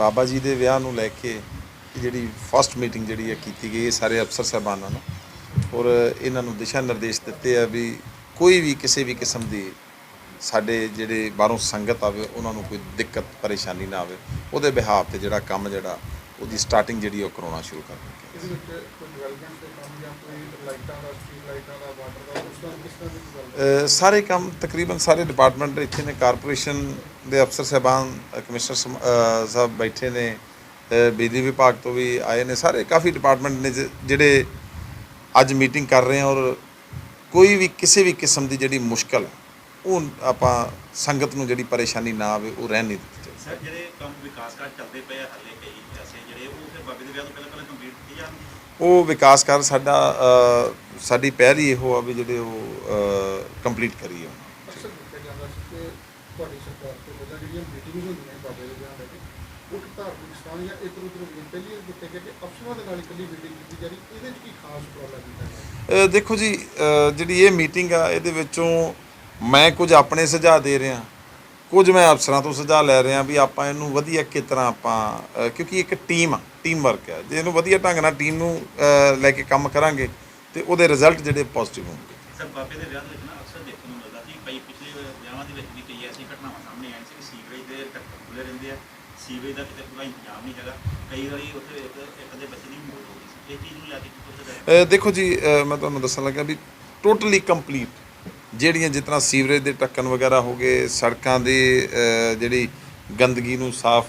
ਬਾਬਾ ਜੀ ਦੇ ਵਿਆਹ ਨੂੰ ਲੈ ਕੇ ਜਿਹੜੀ ਫਸਟ ਮੀਟਿੰਗ ਜਿਹੜੀ ਹੈ ਕੀਤੀ ਗਈ ਹੈ ਸਾਰੇ ਅਫਸਰ ਸਾਹਿਬਾਨਾਂ ਨੂੰ। ਔਰ ਇਹਨਾਂ ਨੂੰ ਦਿਸ਼ਾ ਨਿਰਦੇਸ਼ ਦਿੱਤੇ ਆ ਵੀ ਕੋਈ ਵੀ ਕਿਸੇ ਵੀ ਕਿਸਮ ਦੀ ਸਾਡੇ ਜਿਹੜੇ ਬਾਹਰੋਂ ਸੰਗਤ ਆਵੇ, ਉਹਨਾਂ ਨੂੰ ਕੋਈ ਦਿੱਕਤ, ਪਰੇਸ਼ਾਨੀ ਨਾ ਆਵੇ। ਉਹਦੇ ਬਿਹਾਫ ਤੇ ਜਿਹੜਾ ਕੰਮ ਜਿਹੜਾ, ਉਹਦੀ ਸਟਾਰਟਿੰਗ ਜਿਹੜੀ ਉਹ ਕਰਾਉਣਾ ਸ਼ੁਰੂ ਕਰ ਦਿੱਤੀ। ਇਹਦੇ ਵਿੱਚ ਕੋਈ ਡਿਵੈਲਪਮੈਂਟ ਦੇ ਕੰਮ ਜਾਂ ਕੋਈ ਲਾਈਟਾਂ ਦਾ ਸਟਰੀਟ ਲਾਈਟਾਂ ਦਾ ਵਾਟਰ ਦਾ ਸਾਰੇ ਕੰਮ ਤਕਰੀਬਨ ਸਾਰੇ ਡਿਪਾਰਟਮੈਂਟ ਇੱਥੇ ਨੇ ਕਾਰਪੋਰੇਸ਼ਨ ਦੇ ਅਫਸਰ ਸਾਹਿਬਾਨ ਕਮਿਸ਼ਨਰ ਸਾਹਿਬ ਬੈਠੇ ਨੇ ਬਿਜਲੀ ਵਿਭਾਗ ਤੋਂ ਵੀ ਆਏ ਨੇ ਸਾਰੇ ਕਾਫੀ ਡਿਪਾਰਟਮੈਂਟ ਨੇ ਜਿਹੜੇ ਅੱਜ ਮੀਟਿੰਗ ਕਰ ਰਹੇ ਆ ਔਰ ਕੋਈ ਵੀ ਕਿਸੇ ਵੀ ਕਿਸਮ ਦੀ ਜਿਹੜੀ ਮੁਸ਼ਕਲ ਉਹ ਆਪਾਂ ਸੰਗਤ ਨੂੰ ਜਿਹੜੀ ਪਰੇਸ਼ਾਨੀ ਨਾ ਆਵੇ ਉਹ ਰਹਿਣ ਨਹੀਂ ਦਿੱਤੀ ਸਰ ਜਿਹੜੇ ਕੰਮ ਵਿਕਾਸ ਕਾਰਜ ਚੱਲਦੇ ਪਏ ਆ ਹੱਲੇ ਕਈ ਐਸੇ ਜਿਹੜੇ ਉਹ ਫਿਰ ਬਾਬੇ ਦੇ ਵਿਆਹ ਤੋਂ ਪਹਿਲਾਂ ਪਹਿਲਾਂ ਕੰਪਲੀਟ ਕੀਤੇ ਜਾਣ ਉਹ ਵਿਕਾਸ ਕਰ ਸਾਡਾ ਸਾਡੀ ਪਹਿਲ ਹੀ ਇਹੋ ਆ ਵੀ ਜਿਹੜੇ ਉਹ ਕੰਪਲੀਟ ਕਰੀਏ। ਅਕਸਰ ਦੇਖਿਆ ਜਾਂਦਾ ਸੀ ਕਿ ਤੁਹਾਡੀ ਸਰਕਾਰ ਤੋਂ ਪਹਿਲਾਂ ਜਿਹੜੀਆਂ ਮੀਟਿੰਗਸ ਹੁੰਦੀਆਂ ਸੀ ਬਾਬੇ ਦੇ ਵਿਆਹ ਲੈ ਕੇ ਉਹ ਇੱਕ ਧਾਰਮਿਕ ਸਥਾਨ ਜਾਂ ਇੱਕ ਦੂਜੇ ਨੂੰ ਪਹਿਲੀ ਇਹ ਦਿੱਤੇ ਗਏ ਕਿ ਅਫਸਰਾਂ ਦੇ ਨਾਲ ਇਕੱਲੀ ਮੀਟਿੰਗ ਕੀਤੀ ਜਾ ਰਹੀ ਇਹਦੇ 'ਚ ਕੀ ਖਾਸ ਉਪਰਾਲਾ ਕੀਤਾ ਗਿਆ ਅ, ਦੇਖੋ ਜੀ ਜਿਹੜੀ ਇਹ ਮੀਟਿੰਗ ਆ ਇਹਦੇ ਵਿੱਚੋਂ ਮੈਂ ਕੁਝ ਆਪਣੇ ਸੁਝਾਅ ਦੇ ਰਿਹਾ ਕੁਝ ਮੈਂ ਅਫਸਰਾਂ ਤੋਂ ਸੁਝਾਅ ਲੈ ਰਿਹਾ ਵੀ ਆਪਾਂ ਇਹਨੂੰ ਵਧੀਆ ਕਿਸ ਤਰ੍ਹਾਂ ਆਪਾਂ ਕਿਉਂਕਿ ਇੱਕ ਟੀਮ ਆ ਟੀਮ ਵਰਕ ਹੈ ਜੇ ਇਹਨੂੰ ਵਧੀਆ ਢੰਗ ਨਾਲ ਟੀਮ ਨੂੰ ਲੈ ਕੇ ਕੰਮ ਕਰਾਂਗੇ ਤੇ ਉਹਦੇ ਰਿਜ਼ਲਟ ਜਿਹੜੇ ਪੋਜ਼ਿਟਿਵ ਹੋਣਗੇ। ਸਰ ਬਾਬੇ ਦੇ ਵਿਆਹ ਦੇ ਵਿੱਚ ਨਾ ਅਕਸਰ ਦੇਖਣ ਨੂੰ ਮਿਲਦਾ ਸੀ ਕਈ ਪਿਛਲੇ ਵਿਆਹਾਂ ਦੇ ਵਿੱਚ ਵੀ ਕਈ ਐਸੀ ਘਟਨਾਵਾਂ ਸਾਹਮਣੇ ਆਈਆਂ ਸੀ ਕਿ ਸੀਵਰੇਜ ਦੇ ਟੱਕਰ ਖੁੱਲੇ ਰਹਿੰਦੇ ਆ ਸੀਵਰੇਜ ਦਾ ਕਿਤੇ ਪੂਰਾ ਇੰਤਜ਼ਾਮ ਨਹੀਂ ਹੈਗਾ। ਕਈ ਵਾਰੀ ਉੱਥੇ ਇੱਕ ਇੱਕ ਦੇ ਬੱਚੇ ਦੀ ਮੌਤ ਹੋ ਗਈ ਸੀ। ਇਹ ਚੀਜ਼ ਨੂੰ ਲੈ ਕੇ ਅ, ਦੇਖੋ ਜੀ ਮੈਂ ਤੁਹਾਨੂੰ ਦੱਸਣ ਲੱਗਾ ਵੀ ਟੋਟਲੀ ਕੰਪਲੀਟ ਜਿਹੜੀਆਂ ਜਿਤਨਾ ਸੀਵਰੇਜ ਦੇ ਟੱਕਣ ਵਗੈਰਾ ਹੋ ਗਏ ਸੜਕਾਂ ਦੀ ਜਿਹੜੀ ਗੰਦਗੀ ਨੂੰ ਸਾਫ਼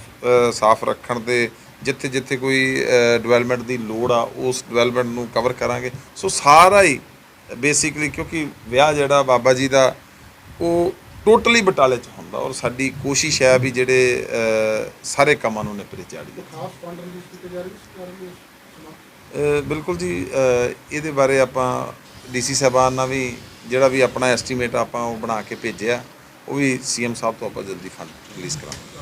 ਸਾਫ਼ ਰੱਖਣ ਤੇ ਜਿੱਥੇ ਜਿੱਥੇ ਕੋਈ ਡਿਵੈਲਪਮੈਂਟ ਦੀ ਲੋੜ ਆ ਉਸ ਡਿਵੈਲਪਮੈਂਟ ਨੂੰ ਕਵਰ ਕਰਾਂਗੇ। ਸੋ ਸਾਰਾ ਹੀ ਬੇਸਿਕਲੀ ਕਿਉਂਕਿ ਵਿਆਹ ਜਿਹੜਾ ਬਾਬਾ ਜੀ ਦਾ ਉਹ ਟੋਟਲੀ ਬਟਾਲੇ ਚ ਹੁੰਦਾ ਔਰ ਸਾਡੀ ਕੋਸ਼ਿਸ਼ ਹੈ ਵੀ ਜਿਹੜੇ ਸਾਰੇ ਕੰਮਾਂ ਨੂੰ ਨਿਪਰੇ ਚਾੜੀਏ ਕੋਈ ਖਾਸ ਫੰਡ ਰਿਲੀਜ਼ ਕੀਤੇ ਜਾ ਰਹੇ ਬਿਲਕੁਲ ਜੀ ਇਹਦੇ ਬਾਰੇ ਆਪਾਂ ਡੀਸੀ ਸਾਹਿਬਾਨ ਨਾਲ ਵੀ ਜਿਹੜਾ ਵੀ ਆਪਣਾ ਐਸਟੀਮੇਟ ਆਪਾਂ ਉਹ ਬਣਾ ਕੇ ਭੇਜਿਆ ਉਹ ਵੀ ਸੀਐਮ ਸਾਹਿਬ ਤੋਂ ਆਪਾਂ ਜਲਦੀ ਫੰਡ ਰਿਲੀਜ਼ ਕਰਾਂਗੇ।